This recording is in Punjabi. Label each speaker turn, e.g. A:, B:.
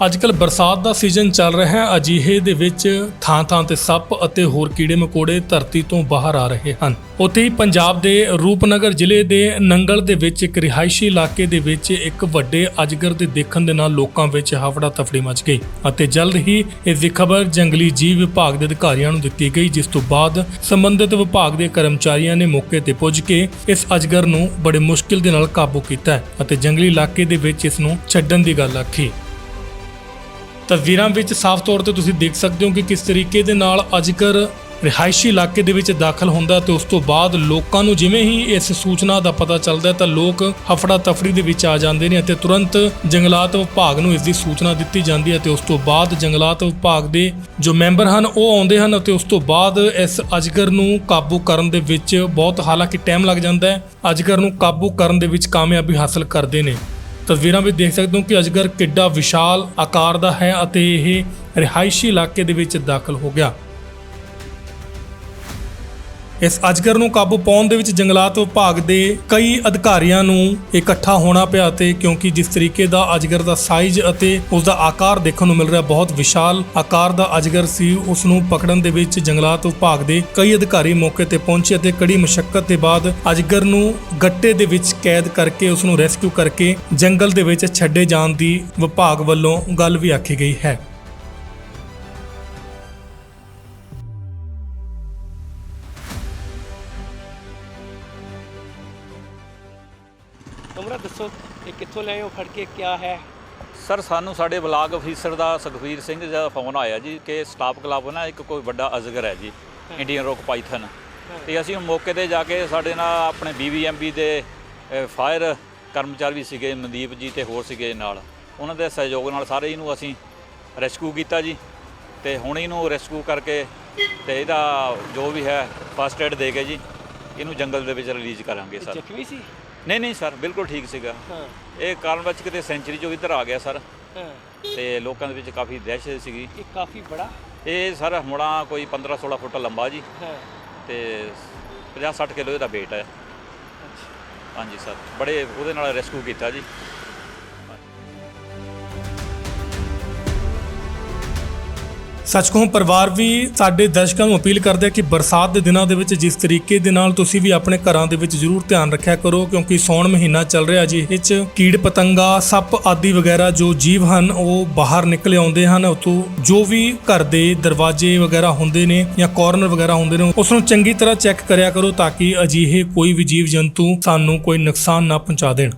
A: ਅੱਜਕੱਲ ਬਰਸਾਤ ਦਾ ਸੀਜ਼ਨ ਚੱਲ ਰਿਹਾ ਹੈ। ਅਜਿਹੇ ਦੇ ਵਿੱਚ ਥਾਂ-ਥਾਂ ਤੇ ਸੱਪ ਅਤੇ ਹੋਰ ਕੀੜੇ ਮਕੌੜੇ ਧਰਤੀ ਤੋਂ ਬਾਹਰ ਆ ਰਹੇ ਹਨ। ਉੱਥੇ ਹੀ ਪੰਜਾਬ ਦੇ ਰੂਪਨਗਰ ਜ਼ਿਲ੍ਹੇ ਦੇ ਨੰਗਲ ਦੇ ਵਿੱਚ ਇੱਕ ਰਿਹਾਇਸ਼ੀ ਇਲਾਕੇ ਦੇ ਵਿੱਚ ਇੱਕ ਵੱਡੇ ਅਜਗਰ ਦੇ ਦੇਖਣ ਦੇ ਨਾਲ ਲੋਕਾਂ ਵਿੱਚ ਹਫੜਾ ਤਫੜੀ ਮਚ ਗਈ ਅਤੇ ਜਲਦ ਹੀ ਇਸ ਦੀ ਖਬਰ ਜੰਗਲੀ ਜੀਵ ਵਿਭਾਗ ਦੇ ਅਧਿਕਾਰੀਆਂ ਨੂੰ ਦਿੱਤੀ ਗਈ, ਜਿਸ ਤੋਂ ਬਾਅਦ ਸੰਬੰਧਿਤ ਵਿਭਾਗ ਦੇ ਕਰਮਚਾਰੀਆਂ ਨੇ ਮੌਕੇ ਤੇ ਪੁੱਜ ਕੇ ਇਸ ਅਜਗਰ ਨੂੰ ਬੜੇ ਮੁਸ਼ਕਿਲ ਦੇ ਨਾਲ ਕਾਬੂ ਕੀਤਾ ਅਤੇ ਜੰਗਲੀ ਇਲਾਕੇ ਦੇ ਵਿੱਚ ਇਸ ਨੂੰ ਛੱਡਣ ਦੀ ਗੱਲ ਆਖੀ। ਤਸਵੀਰਾਂ ਵਿੱਚ ਸਾਫ਼ ਤੌਰ ਤੇ ਤੁਸੀਂ ਦੇਖ ਸਕਦੇ ਹੋ ਕਿ ਕਿਸ ਤਰੀਕੇ ਦੇ ਨਾਲ ਅਜਗਰ ਰਿਹਾਇਸ਼ੀ ਇਲਾਕੇ ਦੇ ਵਿੱਚ ਦਾਖਲ ਹੁੰਦਾ ਤੇ ਉਸ ਤੋਂ ਬਾਅਦ ਲੋਕਾਂ ਨੂੰ ਜਿਵੇਂ ਹੀ ਇਸ ਸੂਚਨਾ ਦਾ ਪਤਾ ਚੱਲਦਾ ਤਾਂ ਲੋਕ ਹਫੜਾ ਤਫੜੀ ਦੇ ਵਿੱਚ ਆ ਜਾਂਦੇ ਨੇ ਅਤੇ ਤੁਰੰਤ ਜੰਗਲਾਤ ਵਿਭਾਗ ਨੂੰ ਇਸ ਦੀ ਸੂਚਨਾ ਦਿੱਤੀ ਜਾਂਦੀ ਹੈ ਤੇ ਉਸ ਤੋਂ ਬਾਅਦ ਜੰਗਲਾਤ ਵਿਭਾਗ ਦੇ ਜੋ ਮੈਂਬਰ ਹਨ ਉਹ ਆਉਂਦੇ ਹਨ ਅਤੇ ਉਸ ਤੋਂ ਬਾਅਦ ਇਸ ਅਜਗਰ ਨੂੰ ਕਾਬੂ ਕਰਨ ਦੇ ਵਿੱਚ ਬਹੁਤ ਹਾਲਾਂਕਿ ਟਾਈਮ ਲੱਗ ਜਾਂਦਾ ਹੈ। ਅਜਗਰ ਨੂੰ ਕਾਬੂ ਕਰਨ ਦੇ ਵਿੱਚ ਕਾਮਯਾਬੀ ਹਾਸਲ ਕਰਦੇ ਨੇ। ਤਸਵੀਰਾਂ ਵਿੱਚ ਦੇਖ ਸਕਦੇ ਹੋ ਕਿ ਅਜਗਰ ਕਿੱਡਾ ਵਿਸ਼ਾਲ ਆਕਾਰ ਦਾ ਹੈ ਅਤੇ ਇਹ ਰਿਹਾਇਸ਼ੀ ਇਲਾਕੇ ਦੇ ਵਿੱਚ ਦਾਖਲ ਹੋ ਗਿਆ। ਇਸ ਅਜਗਰ ਨੂੰ ਕਾਬੂ ਪਾਉਣ ਦੇ ਵਿੱਚ ਜੰਗਲਾਤ ਵਿਭਾਗ ਦੇ ਕਈ ਅਧਿਕਾਰੀਆਂ ਨੂੰ ਇਕੱਠਾ ਹੋਣਾ ਪਿਆ ਤੇ ਕਿਉਂਕਿ ਜਿਸ ਤਰੀਕੇ ਦਾ ਅਜਗਰ ਦਾ ਸਾਈਜ਼ ਅਤੇ ਉਸ ਦਾ ਆਕਾਰ ਦੇਖਣ ਨੂੰ ਮਿਲ ਰਿਹਾ, ਬਹੁਤ ਵਿਸ਼ਾਲ ਆਕਾਰ ਦਾ ਅਜਗਰ ਸੀ ਉਸ ਨੂੰ ਪਕੜਨ ਦੇ ਵਿੱਚ ਜੰਗਲਾਤ ਵਿਭਾਗ ਦੇ ਕਈ ਅਧਿਕਾਰੀ ਮੌਕੇ ਤੇ ਪਹੁੰਚੇ ਅਤੇ ਕੜੀ ਮੁਸ਼ਕਲ ਦੇ ਬਾਅਦ ਅਜਗਰ ਨੂੰ ਗੱਟੇ ਦੇ ਵਿੱਚ ਕੈਦ ਕਰਕੇ ਉਸ ਨੂੰ ਰੈਸਕਿਊ ਕਰਕੇ ਜੰਗਲ ਦੇ ਵਿੱਚ ਛੱਡੇ ਜਾਣ ਦੀ ਵਿਭਾਗ ਵੱਲੋਂ ਗੱਲ ਵੀ ਆਖੀ ਗਈ ਹੈ।
B: ਤੁਮਰਾ ਦੱਸੋ ਇਹ ਕਿੱਥੋਂ ਲਏ ਹੋ ਫੜ ਕੇ ਕਿਆ ਹੈ?
C: ਸਰ ਸਾਨੂੰ ਸਾਡੇ ਬਲਾਕ ਅਫੀਸਰ ਦਾ ਸੁਖਵੀਰ ਸਿੰਘ ਜੀ ਦਾ ਫੋਨ ਆਇਆ ਜੀ ਕਿ ਸਟਾਫ ਕਲੱਬ ਨਾ ਇੱਕ ਕੋਈ ਵੱਡਾ ਅਜਗਰ ਹੈ ਜੀ ਇੰਡੀਅਨ ਰੌਕ ਪਾਈਥਨ। ਤੇ ਅਸੀਂ ਮੌਕੇ ਤੇ ਜਾ ਕੇ ਸਾਡੇ ਨਾਲ ਆਪਣੇ ਬੀਬੀਐਮਬੀ ਦੇ ਫਾਇਰ ਕਰਮਚਾਰੀ ਵੀ ਸੀਗੇ ਮਨਦੀਪ ਜੀ ਤੇ ਹੋਰ ਸੀਗੇ ਨਾਲ। ਉਹਨਾਂ ਦੇ ਸਹਿਯੋਗ ਨਾਲ ਸਾਰੇ ਇਹਨੂੰ ਅਸੀਂ ਰੈਸਕਿਊ ਕੀਤਾ ਜੀ। ਤੇ ਹੁਣ ਇਹਨੂੰ ਰੈਸਕਿਊ ਕਰਕੇ ਤੇ ਇਹਦਾ ਜੋ ਵੀ ਹੈ ਫਸਟ ਏਡ ਦੇ ਕੇ ਜੀ ਇਹਨੂੰ ਜੰਗਲ ਦੇ ਵਿੱਚ ਰਿਲੀਜ਼ ਕਰਾਂਗੇ ਸਰ।
B: ਜ਼ਖਮੀ ਸੀ?
C: ਨਹੀਂ ਨਹੀਂ ਸਰ ਬਿਲਕੁਲ ਠੀਕ ਸੀਗਾ।
B: ਹਾਂ।
C: ਇਹ ਕਾਰਨ ਵਿੱਚ ਕਿਤੇ ਸੈਂਚਰੀ ਚੋਂ ਇੱਧਰ ਆ ਗਿਆ ਸਰ।
B: ਹਾਂ।
C: ਤੇ ਲੋਕਾਂ ਦੇ ਵਿੱਚ ਕਾਫੀ ਦਹਿਸ਼ਤ ਸੀਗੀ।
B: ਇਹ ਕਾਫੀ ਬੜਾ
C: ਇਹ ਸਰ ਮੁੜਾ ਕੋਈ 15 16 ਫੁੱਟ ਲੰਬਾ ਜੀ।
B: ਹਾਂ।
C: ਤੇ 50 60 ਕਿਲੋ ਇਹਦਾ weight ਹੈ। ਹਾਂਜੀ ਸਰ ਬੜੇ ਉਹਦੇ ਨਾਲ ਰੈਸਕਿਊ ਕੀਤਾ ਜੀ।
A: ਸੱਚ ਕਹੂੰ ਪਰਿਵਾਰ ਵੀ ਸਾਡੇ ਦਰਸ਼ਕਾਂ ਨੂੰ ਅਪੀਲ ਕਰਦੇ ਆ ਕਿ ਬਰਸਾਤ ਦੇ ਦਿਨਾਂ ਦੇ ਵਿੱਚ ਜਿਸ ਤਰੀਕੇ ਦੇ ਨਾਲ ਤੁਸੀਂ ਵੀ ਆਪਣੇ ਘਰਾਂ ਦੇ ਵਿੱਚ ਜ਼ਰੂਰ ਧਿਆਨ ਰੱਖਿਆ ਕਰੋ, ਕਿਉਂਕਿ ਸੌਣ ਮਹੀਨਾ ਚੱਲ ਰਿਹਾ ਜੀ। ਇਹ 'ਚ ਕੀੜ ਪਤੰਗਾ, ਸੱਪ ਆਦਿ ਵਗੈਰਾ ਜੋ ਜੀਵ ਹਨ, ਉਹ ਬਾਹਰ ਨਿਕਲ ਆਉਂਦੇ ਹਨ। ਉਤੋਂ ਜੋ ਵੀ ਘਰ ਦੇ ਦਰਵਾਜ਼ੇ ਵਗੈਰਾ ਹੁੰਦੇ ਨੇ ਜਾਂ ਕਾਰਨਰ ਵਗੈਰਾ ਹੁੰਦੇ ਨੇ ਉਸ ਨੂੰ ਚੰਗੀ ਤਰ੍ਹਾਂ ਚੈੱਕ ਕਰਿਆ ਕਰੋ ਤਾਂ ਕਿ ਅਜਿਹੇ ਕੋਈ ਵੀ ਜੀਵ ਜੰਤੂ ਸਾਨੂੰ ਕੋਈ ਨੁਕਸਾਨ ਨਾ ਪਹੁੰਚਾ ਦੇਣ।